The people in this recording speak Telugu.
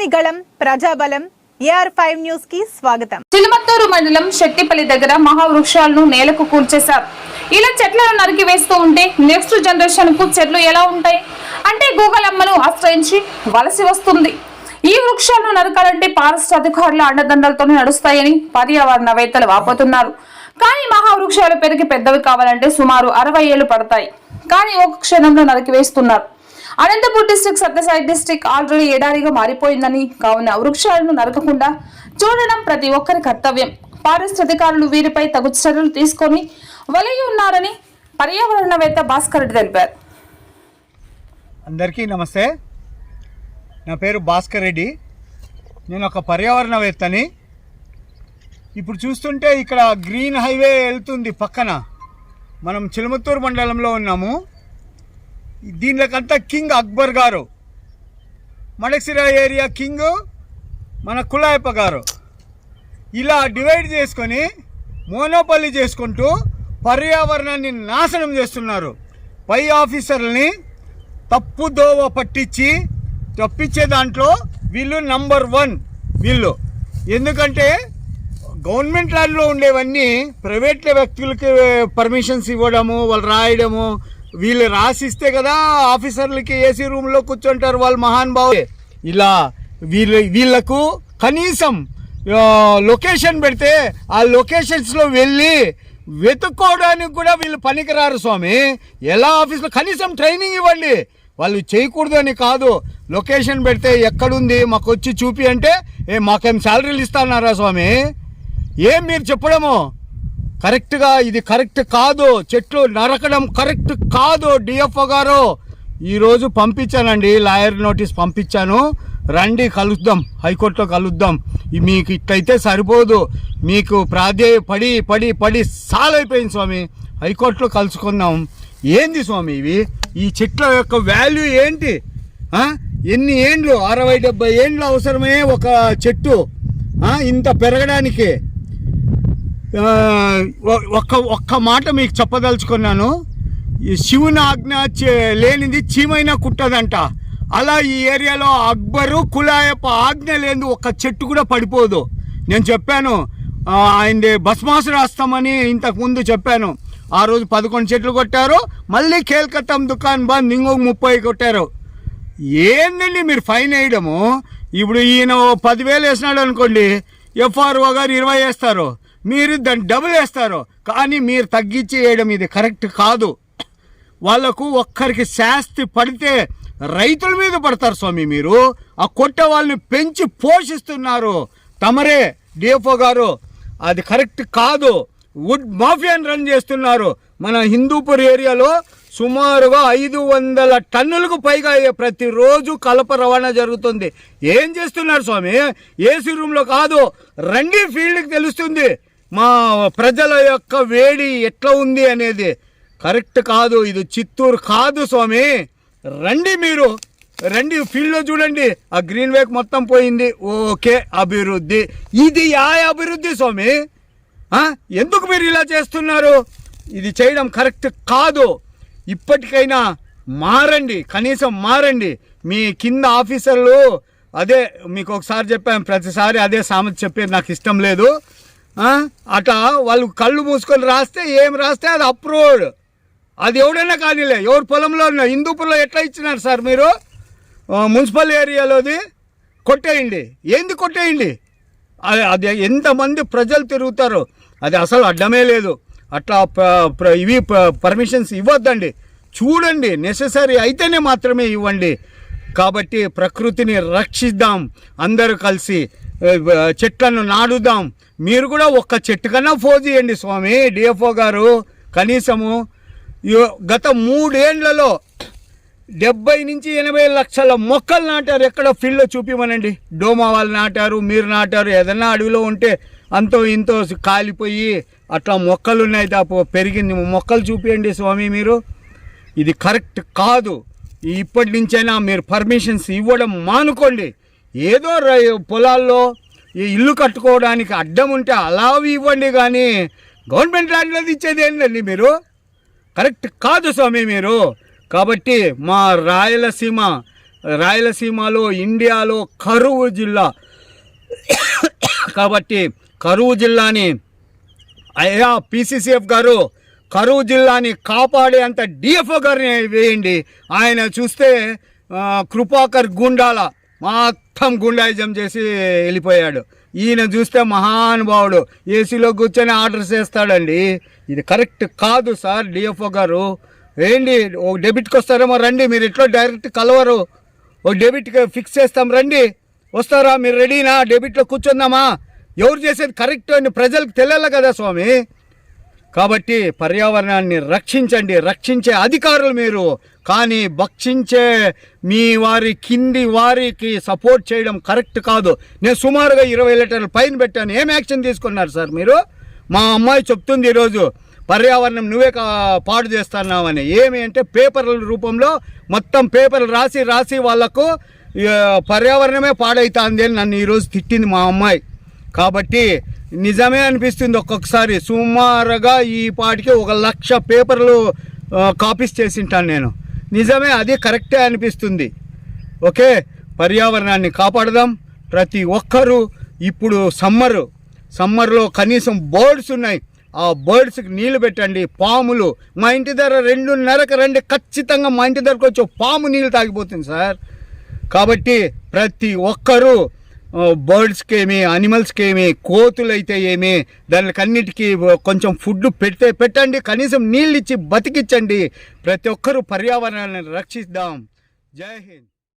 ప్రజని గళం ప్రజాబలం. ఏఆర్ ఫైవ్ న్యూస్కి స్వాగతం. చిలుమత్తూరు మండలం శక్తిపల్లి దగ్గర మహావృక్షాలను నేలకు కూల్చేశారు. ఇలా చెట్లను నరికి వేస్తూ ఉంటే నెక్స్ట్ జనరేషన్కు చెట్లు ఎలా ఉంటాయి? అంటే గూగల్ అమ్మను ఆశ్రయించి వలసి వస్తుంది. ఈ వృక్షాలను నరకాలంటే ఫారెస్ట్ అధికారుల అండదండలతోనే నడుస్తాయని పర్యావరణవేత్తలు వాపోతున్నారు. కానీ మహావృక్షాలు పెరిగి పెద్దవి కావాలంటే సుమారు అరవై ఏళ్ళు పడతాయి. కానీ ఒక క్షణంలో నరికివేస్తున్నారు Anantapur district Sathyasai district already ఎడారిగా మారిపోయిందని కావున వృక్షాలను నరకకుండా చూడడం ప్రతి ఒక్కరి కర్తవ్యం. పారిశ్రామికారులు అధికారులు వీరిపై తగు చర్యలు తీసుకొని వలయి ఉన్నారని పర్యావరణవేత్త భాస్కర్ రెడ్డి తెలిపారు. అందరికీ నమస్తే. నా పేరు భాస్కర్ రెడ్డి. నేను ఒక పర్యావరణవేత్తని. ఇప్పుడు చూస్తుంటే ఇక్కడ గ్రీన్ హైవే వెళ్తుంది పక్కన. మనం చిలుమత్తూరు మండలంలో ఉన్నాము. దీనికంతా కింగ్ అక్బర్ గారు. మడసిరా ఏరియా కింగ్ మన కులాయప్ప గారు. ఇలా డివైడ్ చేసుకొని మోనోపల్లి చేసుకుంటూ పర్యావరణాన్ని నాశనం చేస్తున్నారు. పై ఆఫీసర్లని తప్పు దోవ పట్టించి తప్పించే దాంట్లో వీళ్ళు నంబర్ వన్ వీళ్ళు. ఎందుకంటే గవర్నమెంట్ ల్యాండ్లో ఉండేవన్నీ ప్రైవేట్ వ్యక్తులకి పర్మిషన్స్ ఇవ్వడము వాళ్ళు రాయడము వీళ్ళు రాసిస్తే కదా ఆఫీసర్లకి ఏసీ రూమ్లో కూర్చుంటారు వాళ్ళు మహాన్ ఇలా వీళ్ళ వీళ్ళకు కనీసం లొకేషన్ పెడితే ఆ లొకేషన్స్లో వెళ్ళి వెతుక్కోవడానికి కూడా వీళ్ళు పనికిరారు స్వామి. ఎలా ఆఫీస్లో కనీసం ట్రైనింగ్ ఇవ్వండి. వాళ్ళు చేయకూడదు అని కాదు. లొకేషన్ పెడితే ఎక్కడుంది మాకు వచ్చి చూపి అంటే ఏ మాకేం శాలరీలు ఇస్తానారా స్వామి? ఏం మీరు చెప్పడము? కరెక్ట్గా ఇది కరెక్ట్ కాదు. చెట్లు నరకడం కరెక్ట్ కాదు డిఎఫ్ఓ గారు. ఈరోజు పంపించానండి. లాయర్ నోటీస్ పంపించాను. రండి కలుద్దాం. హైకోర్టులో కలుద్దాం. మీకు ఇట్లయితే సరిపోదు. మీకు ప్రాధేయ పడి పడి పడి సాలైపోయింది స్వామి. హైకోర్టులో కలుసుకుందాం. ఏంది స్వామి ఇవి? ఈ చెట్ల యొక్క వాల్యూ ఏంటి? ఎన్ని ఏండ్లు? అరవై డెబ్బై ఏండ్లు అవసరమే ఒక చెట్టు. ఇంత పెరగడానికి. ఒక్క ఒక్క మాట మీకు చెప్పదలుచుకున్నాను. ఈ శివుని ఆజ్ఞ చే- లేనిది చీమైనా కుట్టదంట. అలా ఈ ఏరియాలో అక్బరు కులాయప్ప ఆజ్ఞ లేని ఒక్క చెట్టు కూడా పడిపోదు. నేను చెప్పాను ఆయన ఆయనది భస్మాసు రాస్తామని ఇంతకుముందు చెప్పాను. ఆ రోజు పదకొండు చెట్లు కొట్టారు మళ్ళీ కేల్కత్తం దుకాన్ బంద్ ఇంకొక ముప్పై కొట్టారు. ఏందండి మీరు ఫైన్ వేయడము? ఇప్పుడు ఈయన పదివేలు వేసినాడు అనుకోండి ఎఫ్ఆర్ఓ గారు ఇరవై వేస్తారు. మీరు దాన్ని డబుల్ వేస్తారు. కానీ మీరు తగ్గించి వేయడం ఇది కరెక్ట్ కాదు. వాళ్ళకు ఒక్కరికి శాస్తి పడితే రైతుల మీద పడతారు స్వామి మీరు. ఆ కొట్ట వాళ్ళని పెంచి పోషిస్తున్నారు. తమరే డిఎఫ్ఓ గారు అది కరెక్ట్ కాదు. వుడ్ మాఫియాని రన్ చేస్తున్నారు. మన హిందూపూర్ ఏరియాలో సుమారుగా ఐదు వందల టన్నులకు పైగా అయ్యే ప్రతిరోజు కలప రవాణా జరుగుతుంది. ఏం చేస్తున్నారు స్వామి? ఏసీ రూమ్లో కాదు రండి ఫీల్డ్కి తెలుస్తుంది. మా ప్రజల యొక్క వేడి ఎట్లా ఉంది అనేది కరెక్ట్ కాదు ఇది చిత్తూరు కాదు స్వామి. రండి మీరు రండి ఫీల్డ్లో చూడండి. ఆ గ్రీన్ వేక్ మొత్తం పోయింది. ఓకే అభివృద్ధి. ఇది యా అభివృద్ధి స్వామి? ఎందుకు మీరు ఇలా చేస్తున్నారు? ఇది చేయడం కరెక్ట్ కాదు. ఇప్పటికైనా మారండి కనీసం మారండి. మీ కింద ఆఫీసర్లు అదే మీకు ఒకసారి చెప్పాను ప్రతిసారి అదే సామెత చెప్పేది నాకు ఇష్టం లేదు. అట్లా వాళ్ళు కళ్ళు మూసుకొని రాస్తే ఏం రాస్తే అది అప్రూవ్డ్. అది ఎవడైనా కానీలే ఎవరి పొలంలో ఉన్న హిందూపురంలో ఎట్లా ఇచ్చినారు సార్ మీరు? మున్సిపల్ ఏరియాలోది కొట్టేయండి. ఏంది కొట్టేయండి? అది అది ఎంతమంది ప్రజలు తిరుగుతారు? అది అసలు అడ్డమే లేదు. అట్లా ప్ర- ఇవి పర్మిషన్స్ ఇవ్వద్దండి. చూడండి నెససరీ అయితేనే మాత్రమే ఇవ్వండి. కాబట్టి ప్రకృతిని రక్షిద్దాం. అందరూ కలిసి చెట్లను నాడుదాం మీరు కూడా ఒక్క చెట్టు కన్నా ఫోన్ చేయండి స్వామి డిఎఫ్ఓ గారు. కనీసము గత మూడేండ్లలో డెబ్బై నుంచి ఎనభై లక్షల మొక్కలు నాటారు. ఎక్కడో ఫీల్డ్లో చూపిమనండి. డోమా వాళ్ళు నాటారు మీరు నాటారు. ఏదన్నా అడవిలో ఉంటే అంతో ఇంతో కాలిపోయి అట్లా మొక్కలు ఉన్నాయి దాపు పెరిగింది. మొక్కలు చూపియండి స్వామి మీరు. ఇది కరెక్ట్ కాదు. ఇప్పటి నుంచైనా మీరు పర్మిషన్స్ ఇవ్వడం మానుకోండి. ఏదో రై- పొలాల్లో ఈ ఇల్లు కట్టుకోవడానికి అడ్డం ఉంటే అలా ఇవ్వండి కానీ గవర్నమెంట్ ల్యాండ్లో ఇచ్చేది ఏంటండి మీరు? కరెక్ట్ కాదు స్వామి మీరు. కాబట్టి మా రాయలసీమ రాయలసీమలో ఇండియాలో కరువు జిల్లా. కాబట్టి కరువు జిల్లాని అయ్యా పిసిసిఎఫ్ గారు కరువు జిల్లాని కాపాడే అంత డిఎఫ్ఓ గారిని వేయండి. ఆయన చూస్తే కృపాకర్ గుండాల మొత్తం గుండాయిజం చేసి వెళ్ళిపోయాడు. ఈయన చూస్తే మహానుభావుడు. ఏసీలో కూర్చొని ఆర్డర్ చేస్తాడండి. ఇది కరెక్ట్ కాదు సార్ డిఎఫ్ఓ గారు. ఏంటి ఓ డెబిట్కి వస్తారేమో రండి మీరు ఎట్లా డైరెక్ట్ కలవరు. ఓ డెబిట్కి ఫిక్స్ చేస్తాం రండి. వస్తారా మీరు రెడీనా? డెబిట్లో కూర్చుందామా? ఎవరు చేసేది కరెక్ట్ అని ప్రజలకు తెలియాలి కదా స్వామి. కాబట్టి పర్యావరణాన్ని రక్షించండి రక్షించే అధికారులు మీరు. కానీ భక్షించే మీ వారి కింది వారికి సపోర్ట్ చేయడం కరెక్ట్ కాదు. నేను సుమారుగా ఇరవై లీటర్ల పైన పెట్టాను. ఏం యాక్షన్ తీసుకున్నారు సార్ మీరు? మా అమ్మాయి చెప్తుంది ఈరోజు పర్యావరణం నువ్వే పాడు చేస్తున్నావని. ఏమి అంటే పేపర్ల రూపంలో మొత్తం పేపర్లు రాసి రాసి వాళ్ళకు పర్యావరణమే పాడైతుంది అని నన్ను ఈరోజు తిట్టింది మా అమ్మాయి. కాబట్టి నిజమే అనిపిస్తుంది ఒక్కొక్కసారి. సుమారుగా ఈ పాటికి ఒక లక్ష పేపర్లు కాపీస్ చేసింటాను నేను. నిజమే అది కరెక్టే అనిపిస్తుంది. ఓకే పర్యావరణాన్ని కాపాడదాం. ప్రతి ఒక్కరూ ఇప్పుడు సమ్మరు సమ్మర్లో కనీసం బర్డ్స్ ఉన్నాయి. ఆ బర్డ్స్కి నీళ్ళు పెట్టండి పాములు. మా ఇంటి దగ్గర రెండున్నరకు రండి ఖచ్చితంగా మా ఇంటి దగ్గరకు వచ్చి ఒక పాము నీళ్ళు తాగిపోతుంది సార్. కాబట్టి ప్రతి ఒక్కరూ బర్డ్స్కి ఏమి అనిమల్స్కి ఏమి కోతులు అయితే ఏమి దానికి అన్నిటికీ కొంచెం ఫుడ్ పెడితే పెట్టండి కనీసం నీళ్ళు ఇచ్చి బతికించండి ప్రతి ఒక్కరూ పర్యావరణాన్ని రక్షిద్దాం. జై హింద్.